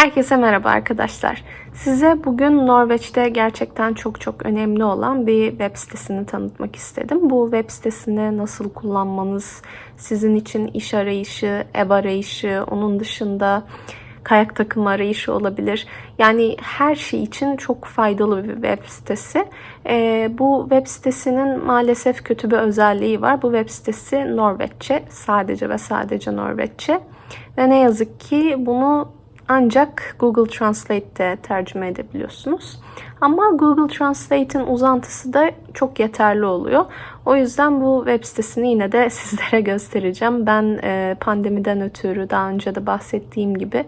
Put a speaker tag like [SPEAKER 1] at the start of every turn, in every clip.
[SPEAKER 1] Herkese merhaba arkadaşlar. Size bugün Norveç'te gerçekten çok çok önemli olan bir web sitesini tanıtmak istedim. Bu web sitesini nasıl kullanmanız, sizin için iş arayışı, ev arayışı, onun dışında kayak takımı arayışı olabilir. Yani her şey için çok faydalı bir web sitesi. Ee, bu web sitesinin maalesef kötü bir özelliği var. Bu web sitesi Norveççe, sadece ve sadece Norveççe. Ve ne yazık ki bunu ancak Google Translate'te tercüme edebiliyorsunuz. Ama Google Translate'in uzantısı da çok yeterli oluyor. O yüzden bu web sitesini yine de sizlere göstereceğim. Ben e, pandemiden ötürü daha önce de bahsettiğim gibi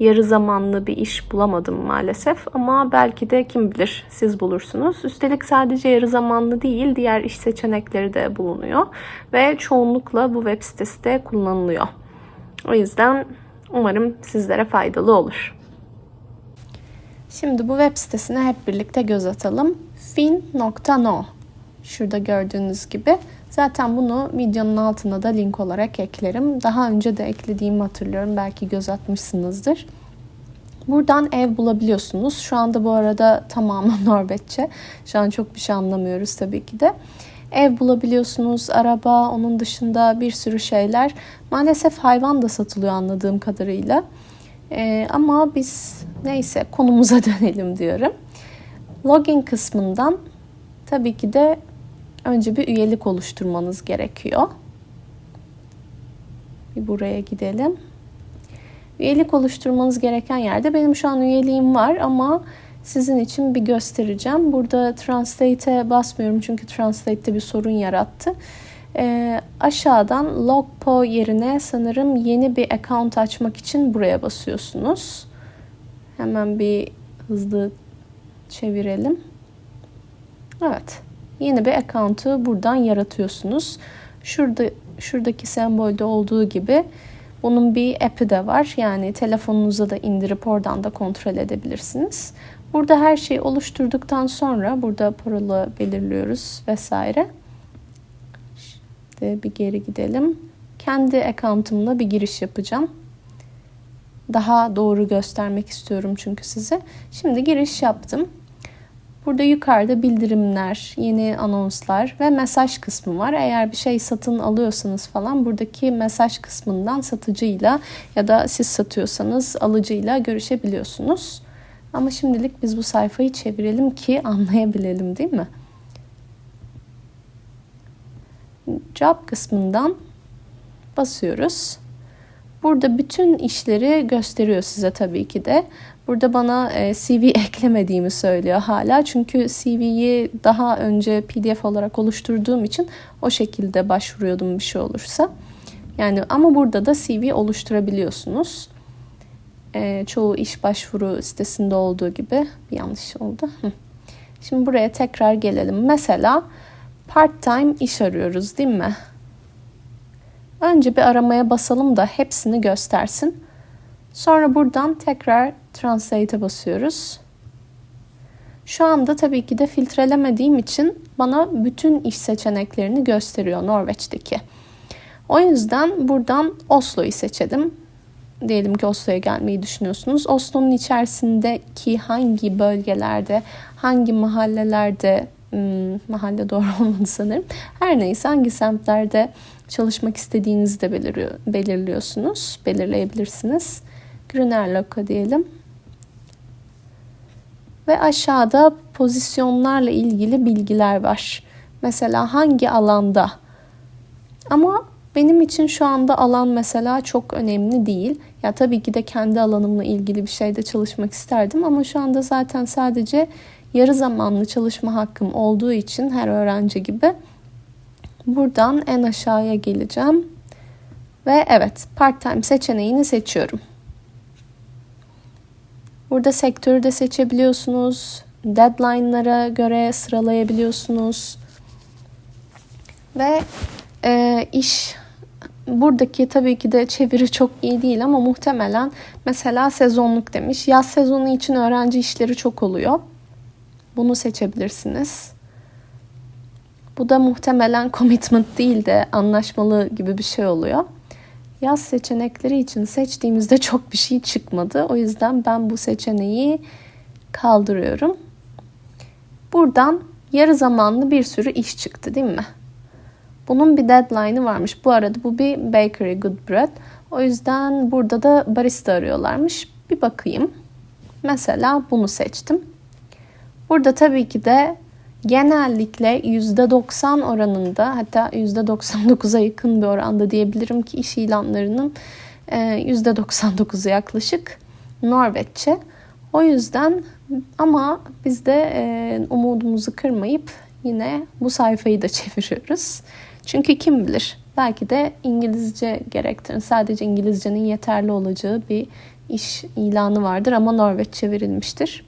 [SPEAKER 1] yarı zamanlı bir iş bulamadım maalesef. Ama belki de kim bilir siz bulursunuz. Üstelik sadece yarı zamanlı değil diğer iş seçenekleri de bulunuyor. Ve çoğunlukla bu web sitesi de kullanılıyor. O yüzden Umarım sizlere faydalı olur. Şimdi bu web sitesine hep birlikte göz atalım. fin.no Şurada gördüğünüz gibi. Zaten bunu videonun altına da link olarak eklerim. Daha önce de eklediğimi hatırlıyorum. Belki göz atmışsınızdır. Buradan ev bulabiliyorsunuz. Şu anda bu arada tamamen Norveççe. Şu an çok bir şey anlamıyoruz tabii ki de ev bulabiliyorsunuz, araba, onun dışında bir sürü şeyler. Maalesef hayvan da satılıyor anladığım kadarıyla. Ee, ama biz neyse konumuza dönelim diyorum. Login kısmından tabii ki de önce bir üyelik oluşturmanız gerekiyor. Bir buraya gidelim. Üyelik oluşturmanız gereken yerde benim şu an üyeliğim var ama sizin için bir göstereceğim. Burada Translate'e basmıyorum çünkü Translate'te bir sorun yarattı. E, aşağıdan Logpo yerine sanırım yeni bir account açmak için buraya basıyorsunuz. Hemen bir hızlı çevirelim. Evet. Yeni bir account'u buradan yaratıyorsunuz. Şurada şuradaki sembolde olduğu gibi bunun bir app'i de var. Yani telefonunuza da indirip oradan da kontrol edebilirsiniz. Burada her şeyi oluşturduktan sonra burada parola belirliyoruz vesaire. İşte bir geri gidelim. Kendi account'ımla bir giriş yapacağım. Daha doğru göstermek istiyorum çünkü size. Şimdi giriş yaptım. Burada yukarıda bildirimler, yeni anonslar ve mesaj kısmı var. Eğer bir şey satın alıyorsanız falan buradaki mesaj kısmından satıcıyla ya da siz satıyorsanız alıcıyla görüşebiliyorsunuz. Ama şimdilik biz bu sayfayı çevirelim ki anlayabilelim değil mi? Job kısmından basıyoruz. Burada bütün işleri gösteriyor size tabii ki de. Burada bana e, CV eklemediğimi söylüyor hala. Çünkü CV'yi daha önce PDF olarak oluşturduğum için o şekilde başvuruyordum bir şey olursa. Yani ama burada da CV oluşturabiliyorsunuz e, çoğu iş başvuru sitesinde olduğu gibi bir yanlış oldu. Şimdi buraya tekrar gelelim. Mesela part-time iş arıyoruz değil mi? Önce bir aramaya basalım da hepsini göstersin. Sonra buradan tekrar Translate'e basıyoruz. Şu anda tabii ki de filtrelemediğim için bana bütün iş seçeneklerini gösteriyor Norveç'teki. O yüzden buradan Oslo'yu seçelim diyelim ki Oslo'ya gelmeyi düşünüyorsunuz. Oslo'nun içerisindeki hangi bölgelerde, hangi mahallelerde, hmm, mahalle doğru olmadı sanırım. Her neyse hangi semtlerde çalışmak istediğinizi de belirliyor, belirliyorsunuz, belirleyebilirsiniz. Grünerloka diyelim. Ve aşağıda pozisyonlarla ilgili bilgiler var. Mesela hangi alanda ama benim için şu anda alan mesela çok önemli değil. Ya tabii ki de kendi alanımla ilgili bir şeyde çalışmak isterdim ama şu anda zaten sadece yarı zamanlı çalışma hakkım olduğu için her öğrenci gibi buradan en aşağıya geleceğim. Ve evet part-time seçeneğini seçiyorum. Burada sektörü de seçebiliyorsunuz. Deadline'lara göre sıralayabiliyorsunuz. Ve e, iş buradaki tabii ki de çeviri çok iyi değil ama muhtemelen mesela sezonluk demiş. Yaz sezonu için öğrenci işleri çok oluyor. Bunu seçebilirsiniz. Bu da muhtemelen commitment değil de anlaşmalı gibi bir şey oluyor. Yaz seçenekleri için seçtiğimizde çok bir şey çıkmadı. O yüzden ben bu seçeneği kaldırıyorum. Buradan yarı zamanlı bir sürü iş çıktı değil mi? Bunun bir deadline'ı varmış. Bu arada bu bir bakery good bread. O yüzden burada da barista arıyorlarmış. Bir bakayım. Mesela bunu seçtim. Burada tabii ki de genellikle %90 oranında hatta %99'a yakın bir oranda diyebilirim ki iş ilanlarının %99'u e, yaklaşık Norveççe. O yüzden ama biz de e, umudumuzu kırmayıp yine bu sayfayı da çeviriyoruz. Çünkü kim bilir belki de İngilizce gerektiren sadece İngilizcenin yeterli olacağı bir iş ilanı vardır ama Norveççe verilmiştir.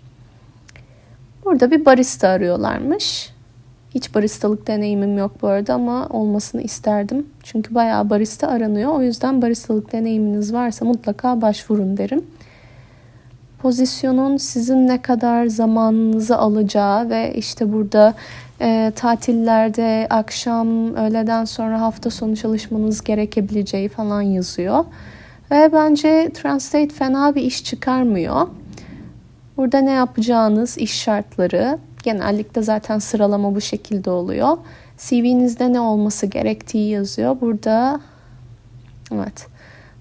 [SPEAKER 1] Burada bir barista arıyorlarmış. Hiç baristalık deneyimim yok bu arada ama olmasını isterdim. Çünkü bayağı barista aranıyor. O yüzden baristalık deneyiminiz varsa mutlaka başvurun derim. Pozisyonun sizin ne kadar zamanınızı alacağı ve işte burada e, tatillerde akşam, öğleden sonra hafta sonu çalışmanız gerekebileceği falan yazıyor. Ve bence Translate fena bir iş çıkarmıyor. Burada ne yapacağınız, iş şartları, genellikle zaten sıralama bu şekilde oluyor. CV'nizde ne olması gerektiği yazıyor. Burada evet.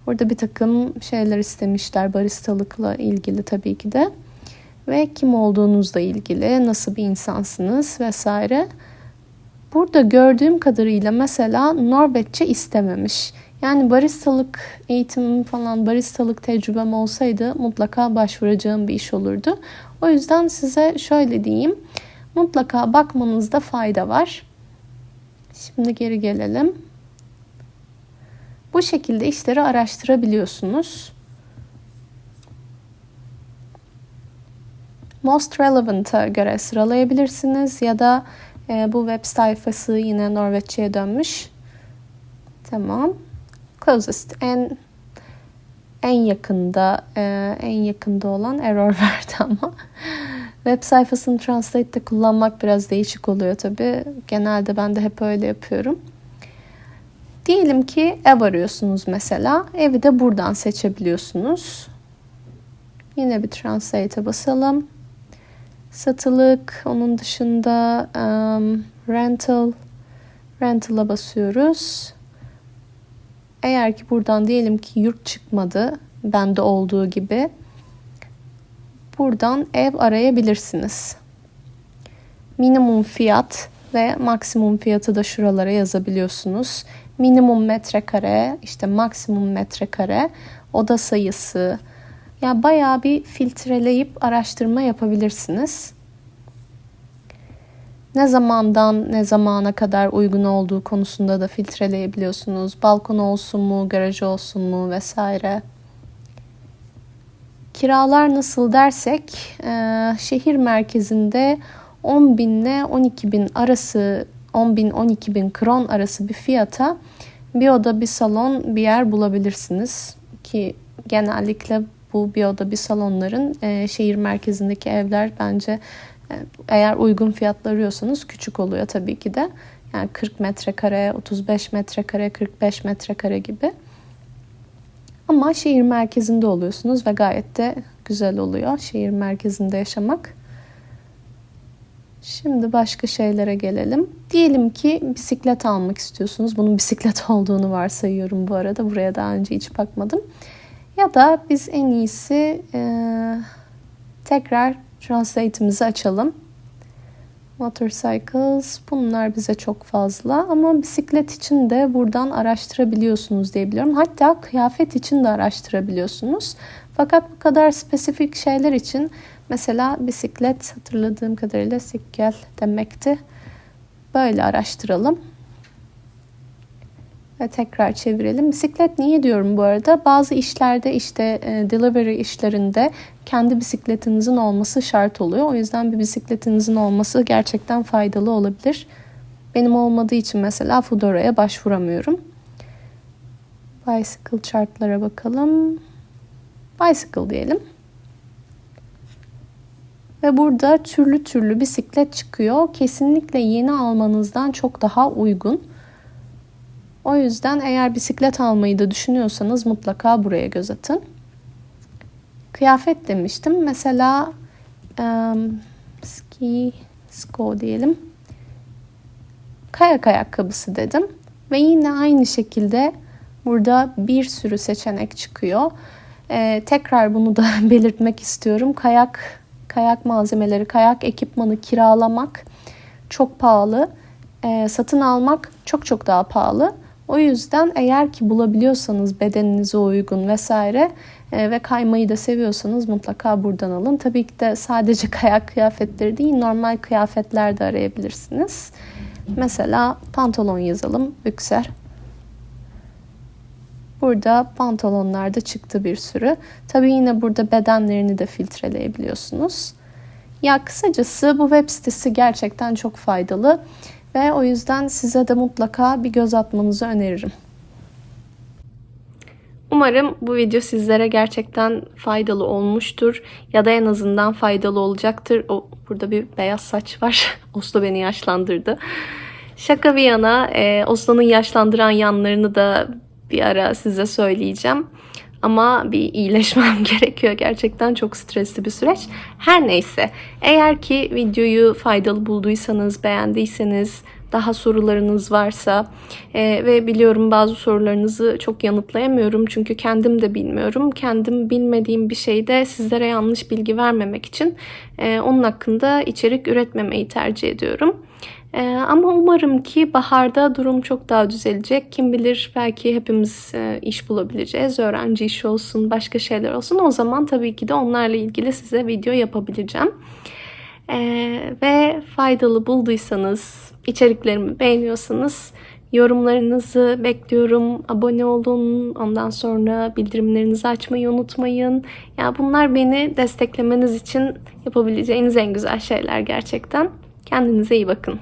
[SPEAKER 1] Burada bir takım şeyler istemişler baristalıkla ilgili tabii ki de. Ve kim olduğunuzla ilgili, nasıl bir insansınız vesaire. Burada gördüğüm kadarıyla mesela Norveççe istememiş. Yani baristalık eğitimim falan, baristalık tecrübem olsaydı mutlaka başvuracağım bir iş olurdu. O yüzden size şöyle diyeyim. Mutlaka bakmanızda fayda var. Şimdi geri gelelim. Bu şekilde işleri araştırabiliyorsunuz. Most Relevant'a göre sıralayabilirsiniz ya da e, bu web sayfası yine Norveççe'ye dönmüş. Tamam closest en en yakında e, en yakında olan error verdi ama web sayfasını Translate'de kullanmak biraz değişik oluyor tabi. Genelde ben de hep öyle yapıyorum. Diyelim ki ev arıyorsunuz mesela. Evi de buradan seçebiliyorsunuz. Yine bir Translate'e basalım. Satılık, onun dışında um, rental, rental'a basıyoruz. Eğer ki buradan diyelim ki yurt çıkmadı, bende olduğu gibi buradan ev arayabilirsiniz. Minimum fiyat ve maksimum fiyatı da şuralara yazabiliyorsunuz. Minimum metrekare, işte maksimum metrekare, oda sayısı. Ya bayağı bir filtreleyip araştırma yapabilirsiniz ne zamandan ne zamana kadar uygun olduğu konusunda da filtreleyebiliyorsunuz. Balkon olsun mu, garaj olsun mu vesaire. Kiralar nasıl dersek e, şehir merkezinde 10 bin ile 12 bin arası 10 bin 12 bin kron arası bir fiyata bir oda bir salon bir yer bulabilirsiniz ki genellikle bu bir oda bir salonların e, şehir merkezindeki evler bence eğer uygun fiyatlı arıyorsanız küçük oluyor tabii ki de. Yani 40 metrekare, 35 metrekare, 45 metrekare gibi. Ama şehir merkezinde oluyorsunuz ve gayet de güzel oluyor şehir merkezinde yaşamak. Şimdi başka şeylere gelelim. Diyelim ki bisiklet almak istiyorsunuz. Bunun bisiklet olduğunu varsayıyorum bu arada. Buraya daha önce hiç bakmadım. Ya da biz en iyisi e, tekrar Translate'imizi açalım. Motorcycles bunlar bize çok fazla ama bisiklet için de buradan araştırabiliyorsunuz diye biliyorum. Hatta kıyafet için de araştırabiliyorsunuz. Fakat bu kadar spesifik şeyler için mesela bisiklet hatırladığım kadarıyla sikkel demekti. Böyle araştıralım ve tekrar çevirelim. Bisiklet niye diyorum bu arada? Bazı işlerde işte e, delivery işlerinde kendi bisikletinizin olması şart oluyor. O yüzden bir bisikletinizin olması gerçekten faydalı olabilir. Benim olmadığı için mesela Foodora'ya başvuramıyorum. Bicycle chartlara bakalım. Bicycle diyelim. Ve burada türlü türlü bisiklet çıkıyor. Kesinlikle yeni almanızdan çok daha uygun. O yüzden eğer bisiklet almayı da düşünüyorsanız mutlaka buraya göz atın. Kıyafet demiştim. Mesela em, ski, sko diyelim. Kayak ayakkabısı dedim. Ve yine aynı şekilde burada bir sürü seçenek çıkıyor. Ee, tekrar bunu da belirtmek istiyorum. Kayak kayak malzemeleri, kayak ekipmanı kiralamak çok pahalı. Ee, satın almak çok çok daha pahalı. O yüzden eğer ki bulabiliyorsanız bedeninize uygun vesaire e, ve kaymayı da seviyorsanız mutlaka buradan alın. Tabii ki de sadece kayak kıyafetleri değil normal kıyafetler de arayabilirsiniz. Mesela pantolon yazalım. Bükser. Burada pantolonlar da çıktı bir sürü. Tabii yine burada bedenlerini de filtreleyebiliyorsunuz. Ya kısacası bu web sitesi gerçekten çok faydalı ve o yüzden size de mutlaka bir göz atmanızı öneririm. Umarım bu video sizlere gerçekten faydalı olmuştur ya da en azından faydalı olacaktır. O burada bir beyaz saç var. Oslo beni yaşlandırdı. Şaka bir yana, e, Oslo'nun yaşlandıran yanlarını da bir ara size söyleyeceğim. Ama bir iyileşmem gerekiyor. Gerçekten çok stresli bir süreç. Her neyse. Eğer ki videoyu faydalı bulduysanız, beğendiyseniz, daha sorularınız varsa e, ve biliyorum bazı sorularınızı çok yanıtlayamıyorum. Çünkü kendim de bilmiyorum. Kendim bilmediğim bir şeyde sizlere yanlış bilgi vermemek için e, onun hakkında içerik üretmemeyi tercih ediyorum. Ee, ama umarım ki baharda durum çok daha düzelecek. Kim bilir belki hepimiz e, iş bulabileceğiz. Öğrenci işi olsun, başka şeyler olsun. O zaman tabii ki de onlarla ilgili size video yapabileceğim. Ee, ve faydalı bulduysanız, içeriklerimi beğeniyorsanız yorumlarınızı bekliyorum. Abone olun. Ondan sonra bildirimlerinizi açmayı unutmayın. Ya bunlar beni desteklemeniz için yapabileceğiniz en güzel şeyler gerçekten. Kendinize iyi bakın.